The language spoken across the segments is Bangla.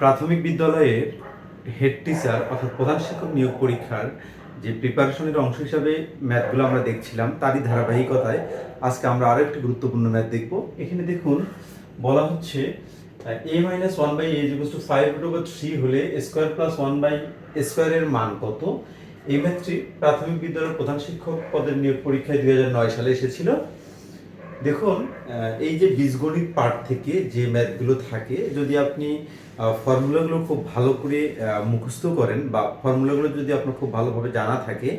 প্রাথমিক বিদ্যালয়ের হেড টিচার অর্থাৎ প্রধান শিক্ষক নিয়োগ পরীক্ষার যে প্রিপারেশনের অংশ হিসাবে ম্যাথগুলো আমরা দেখছিলাম, তারই ধারাবাহিকতায় আজকে আমরা আরও একটি গুরুত্বপূর্ণ ম্যাথ দেখব। এখানে দেখুন, বলা হচ্ছে A minus one by A equal to five root over three হলে স্কোয়ার প্লাস ওয়ান বাই স্কোয়ারের মান কত? এই ম্যাথটি প্রাথমিক বিদ্যালয়ের প্রধান শিক্ষক পদের নিয়োগ পরীক্ষায় দুই হাজার নয় সালে এসেছিল। দেখুন এই যে বীজগণিত পার্ট থেকে যে ম্যাথগুলো থাকে, যদি আপনি ফর্মুলাগুলো খুব ভালো করে মুখস্থ করেন বা ফর্মুলাগুলো যদি আপনার খুব ভালোভাবে জানা থাকে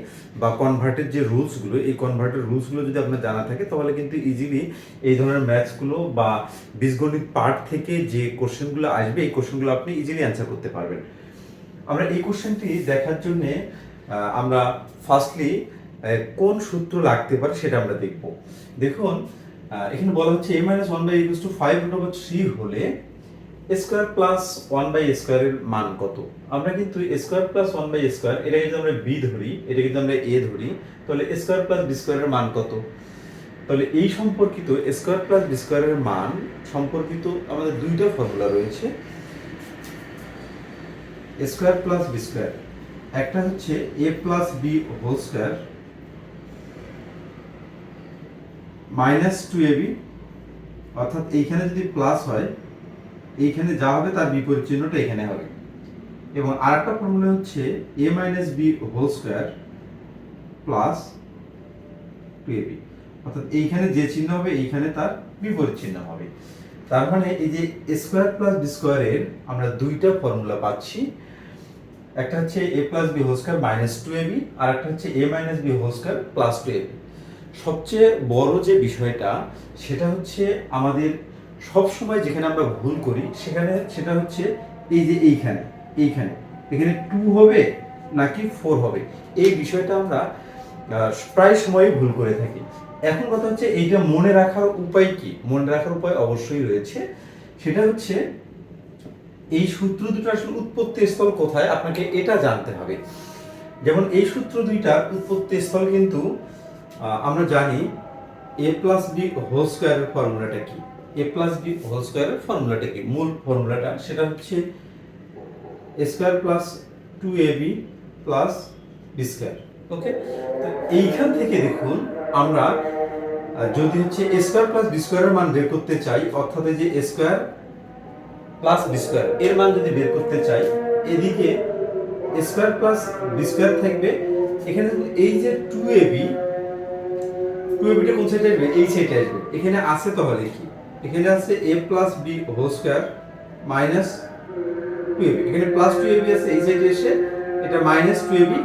বা কনভার্টের যে রুলসগুলো এই কনভার্টের রুলসগুলো যদি আপনার জানা থাকে, তাহলে কিন্তু ইজিলি এই ধরনের ম্যাথসগুলো বা বীজগণিত পার্ট থেকে যে কোশ্চেনগুলো আসবে, এই কোশ্চেনগুলো আপনি ইজিলি অ্যান্সার করতে পারবেন। আমরা এই কোশ্চেনটি দেখার জন্যে আমরা ফার্স্টলি কোন সূত্র লাগতে পারে সেটা আমরা দেখব। দেখুন এখানে বলা হচ্ছে A minus one by equal to five root over three হলে স্কোয়ার প্লাস ওয়ান বাই স্কোয়ারের মান কত? আমরা কিন্তু square plus one by square এটা যদি আমরা বি ধরি এটা কিন্তু আমরা এ ধরি, তাহলে স্কোয়ার প্লাস বি স্কোয়ারের মান কত? তাহলে এই সম্পর্কিত স্কোয়ার প্লাস বি স্কোয়ারের মান সম্পর্কিত আমাদের দুইটা ফর্মুলা রয়েছে। স্কোয়ার প্লাস বি স্কোয়ার একটা হচ্ছে A plus B whole square minus two A B অর্থাৎ এইখানে যদি প্লাস হয়, এইখানে যা হবে তার বিপরীত চিহ্নটা এখানে হবে। এবং আরেকটা ফর্মুলা হচ্ছে A minus B whole square plus two A B অর্থাৎ এইখানে যে চিহ্ন হবে, এইখানে তার বিপরীত চিহ্ন হবে। তার মানে এই যে স্কোয়ার প্লাস বি স্কোয়ারের আমরা দুইটা ফর্মুলা পাচ্ছি। একটা হচ্ছে A plus B whole square minus two A B আর একটা হচ্ছে A minus B whole square plus two A B সবচেয়ে বড় যে বিষয়টা, সেটা হচ্ছে আমাদের সব সময় যেখানে আমরা ভুল করি, সেখানে সেটা হচ্ছে এই যে এইখানে এইখানে। এখানে টু হবে নাকি ফোর হবে? এই বিষয়টা আমরা প্রায় সময়ই ভুল করে থাকি। এখন কথা হচ্ছে এইটা মনে রাখার উপায় কি? মনে রাখার উপায় অবশ্যই রয়েছে। সেটা হচ্ছে এই সূত্র দুটো আসলে উৎপত্তি স্থল কোথায়? আপনাকে এটা জানতে হবে। যেমন এই সূত্র দুইটার উৎপত্তি স্থল কিন্তু আমরা জানি এ প্লাস বি হোল স্কোয়ারের ফর্মুলাটা কি? এ প্লাস বি হোল স্কোয়ারের ফর্মুলাটা কি? মূল ফর্মুলাটা সেটা হচ্ছে square plus two A B plus B square okay তো এইখান থেকে দেখুন আমরা যদি হচ্ছে স্কোয়ার প্লাস বি স্কোয়ারের মান বের করতে চাই, অর্থাৎ যে স্কোয়ার প্লাস বি স্কোয়ার এর মান যদি বের করতে চাই, এদিকে স্কোয়ার প্লাস বি স্কোয়ার থাকবে। এখানে এই যে two A B two A কোন সাইডে আসবে? এই সাইডে আসবে। এখানে আছে তাহলে কি? এখানে আছে A plus B whole square minus two A B এখানে প্লাস টু এ আছে, এই সাইডে এসে এটা মাইনাস টু এ বি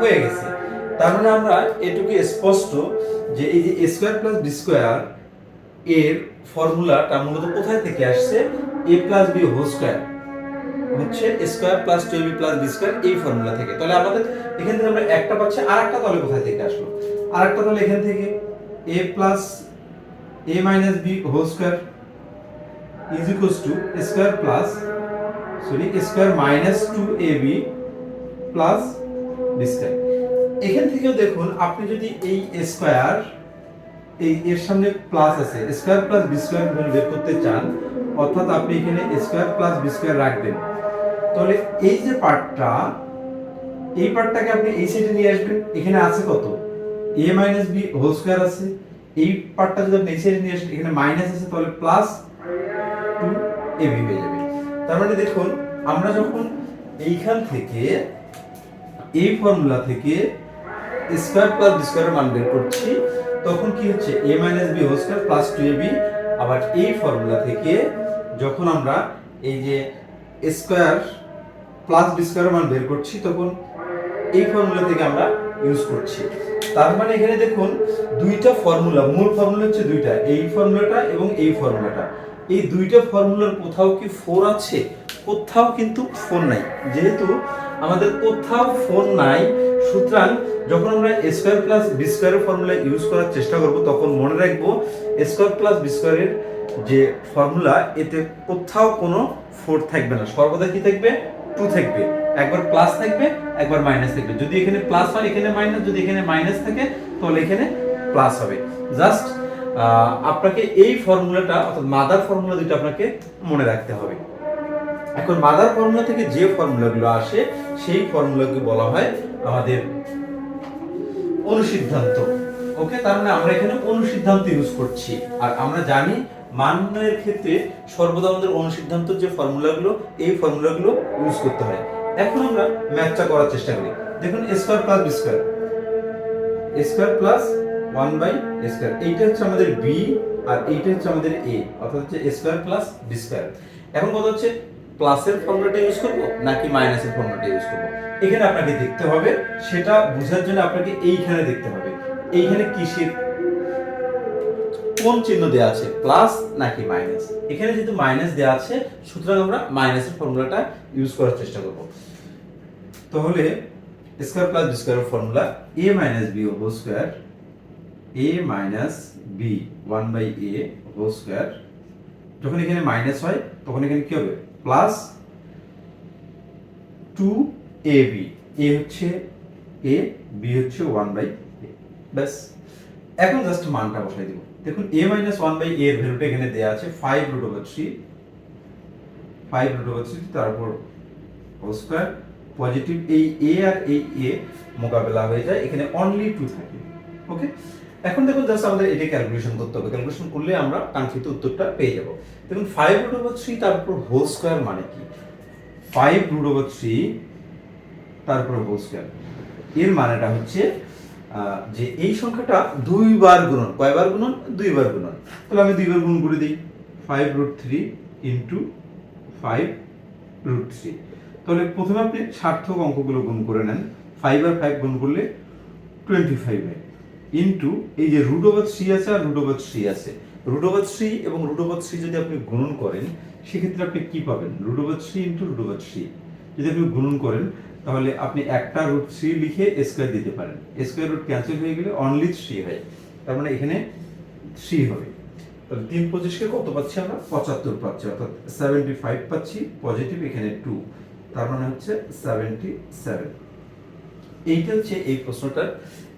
হয়ে গেছে। তার মানে আমরা এটুকু স্পষ্ট যে এই যে স্কোয়ার প্লাস বি স্কোয়ার এর ফর্মুলাটা মূলত কোথায় থেকে আসছে? A plus B whole square হচ্ছে square plus two B plus B square এই ফর্মুলা থেকে। তাহলে আমাদের এখান থেকে আমরা একটা পাচ্ছি আর একটা তাহলে কোথায় থেকে আসলো? আর একটা তাহলে এখান থেকে A plus A minus B whole square is equals to square plus sorry square minus two A B plus B square এখান থেকেও দেখুন, আপনি যদি এই স্কোয়ার এই এর সামনে প্লাস আছে স্কোয়ার প্লাস বি স্কোয়ার বের করতে চান, অর্থাৎ আপনি এখানে স্কোয়ার প্লাস বি স্কোয়ার রাখবেন। তাহলে এই যে পার্টটা এই পার্টটাকে আপনি এই সাইডে নিয়ে আসবেন, এখানে আছে কত? A minus B whole square আছে। এই পার্টটা যদি আপনি নিয়ে আসেন, এখানে মাইনাস আছে, তাহলে প্লাস টু এ বি হয়ে যাবে তার মানে দেখুন, আমরা যখন এইখান থেকে এই ফর্মুলা থেকে স্কোয়ার প্লাস বি স্কোয়ারের মান বের করছি, তখন কি হচ্ছে? A minus B whole square plus two A B আবার এই ফর্মুলা থেকে যখন আমরা এই যে স্কোয়ার প্লাস বি স্কোয়ারের মান বের করছি, তখন এই ফর্মুলা থেকে আমরা ইউজ করছি। তার মানে এখানে দেখুন দুইটা ফর্মুলা মূল ফর্মুলা হচ্ছে দুইটা, এই ফর্মুলাটা এবং এই ফর্মুলাটা এই দুইটা ফর্মুলার কোথাও কি ফোর আছে? কোথাও কিন্তু ফোর নাই। যেহেতু আমাদের কোথাও ফোর নাই, সুতরাং যখন আমরা স্কোয়ার প্লাস বি স্কোয়ারের ফর্মুলা ইউজ করার চেষ্টা করব, তখন মনে রাখব স্কোয়ার প্লাস বি স্কোয়ারের যে ফর্মুলা এতে কোথাও কোনো ফোর থাকবে না। সর্বদা কি থাকবে? টু থাকবে। একবার প্লাস থাকবে, একবার মাইনাস থাকবে। যদি এখানে প্লাস হয়, এখানে মাইনাস যদি এখানে মাইনাস থাকে, তাহলে এখানে প্লাস হবে। জাস্ট আপনাকে এই ফর্মুলাটা অর্থাৎ মাদার ফর্মুলা দুটো আপনাকে মনে রাখতে হবে। এখন মাদার ফর্মুলা থেকে যে ফর্মুলাগুলো আসে, সেই ফর্মুলাকে বলা হয় আমাদের অনুসিদ্ধান্ত। ওকে তার মানে আমরা এখানে অনুসিদ্ধান্ত ইউজ করছি। আর আমরা জানি মান নির্ণয়ের ক্ষেত্রে সর্বদা আমাদের অনুসিদ্ধান্ত যে ফর্মুলাগুলো এই ফর্মুলাগুলো ইউজ করতে হয়। এখন আমরা ম্যাথটা করার চেষ্টা করি। দেখুন square plus B square square plus one by square এইটা হচ্ছে আমাদের বি আর এইটা হচ্ছে আমাদের এ অর্থাৎ হচ্ছে স্কোয়ার প্লাস বি স্কোয়ার এখন কথা হচ্ছে প্লাসের ফর্মুলাটা ইউজ করব নাকি মাইনাসের ফর্মুলাটা ইউজ করব? এখানে আপনাকে দেখতে হবে, সেটা বোঝার জন্য আপনাকে এইখানে দেখতে হবে। এইখানে কিসের কোন চিহ্ন দেওয়া আছে? প্লাস নাকি মাইনাস? এখানে যেহেতু মাইনাস দেওয়া আছে, সুতরাং আমরা মাইনাসের ফর্মুলাটা ইউজ করার চেষ্টা করব। তাহলে square plus B স্কয়ারের formula a minus B whole square a minus B, one by A whole square. যখন এখানে মাইনাস হয়, তখন এখানে কি হবে? Plus two A B, A হচ্ছে এ, বি হচ্ছে ওয়ান বাই ব্যাস। এখন জাস্ট মানটা বসাই দিব। দেখুন এ মাইনাস ওয়ান বাই এর ভ্যালুটা এখানে দেওয়া আছে five root over three five root over three তারপর স্কয়ার পজিটিভ এই এ আর এই এ মোকাবেলা হয়ে যায়, এখানে অনলি টু থাকে ওকে এখন দেখুন জাস্ট আমাদের এটা ক্যালকুলেশন করতে হবে ক্যালকুলেশন করলে আমরা কাঙ্ক্ষিত উত্তরটা পেয়ে যাব। দেখুন ফাইভ রুট ওভার থ্রি তারপর হোল স্কোয়ার মানে কি? ফাইভ রুট ওভার থ্রি তারপর হোল স্কোয়ার এর মানেটা হচ্ছে যে এই সংখ্যাটা দুইবার গুণন, কয়বার গুণন? দুইবার গুণন। তাহলে আমি দুইবার গুণ করে দিই। Five root three into five root three তাহলে প্রথমে আপনি সার্থক অঙ্কগুলো গুণ করে নেন। ফাইভ আর ফাইভ গুণ করলে টোয়েন্টি ফাইভ হয়। ইন্টু এই যে রুট ওভার থ্রি আছে আর রুট ওভার থ্রি আছে। রুট ওভার থ্রি এবং রুট ওভার থ্রি যদি আপনি গুণন করেন, সেক্ষেত্রে আপনি কি পাবেন? Root over three into root over three যদি আপনি গুণন করেন তাহলে আপনি একটা রুট থ্রি লিখে স্কোয়ার দিতে পারেন। স্কোয়ার রুট ক্যান্সেল হয়ে গেলে অনলি থ্রি হয়। তার মানে এখানে থ্রি হবে। তাহলে তিন পঁচিশকে কত পাচ্ছি আমরা? পঁচাত্তর পাচ্ছি, অর্থাৎ সেভেন্টি ফাইভ পাচ্ছি পজিটিভ এখানে টু তার মানে হচ্ছে সেভেন্টি সেভেন এইটা হচ্ছে এই প্রশ্নটার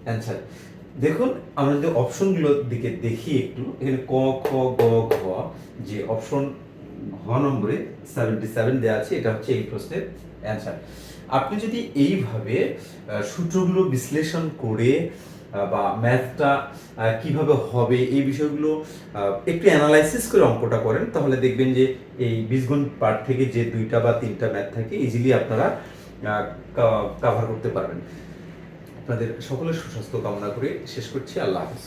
অ্যান্সার দেখুন, আমরা যদি অপশনগুলোর দিকে দেখি একটু, এখানে ক, খ, গ, ঘ, যে অপশন ঘ নম্বরে সেভেন্টি সেভেন দেওয়া আছে, এটা হচ্ছে এই প্রশ্নের অ্যান্সার আপনি যদি এইভাবে সূত্রগুলো বিশ্লেষণ করে বা ম্যাথটা কীভাবে হবে, এই বিষয়গুলো একটু অ্যানালাইসিস করে অঙ্কটা করেন, তাহলে দেখবেন যে এই বীজগণ পার্ট থেকে যে দুইটা বা তিনটা ম্যাথ থাকে ইজিলি আপনারা কাভার করতে পারবেন। আপনাদের সকলের সুস্বাস্থ্য কামনা করে শেষ করছি। আল্লাহ হাফিজ।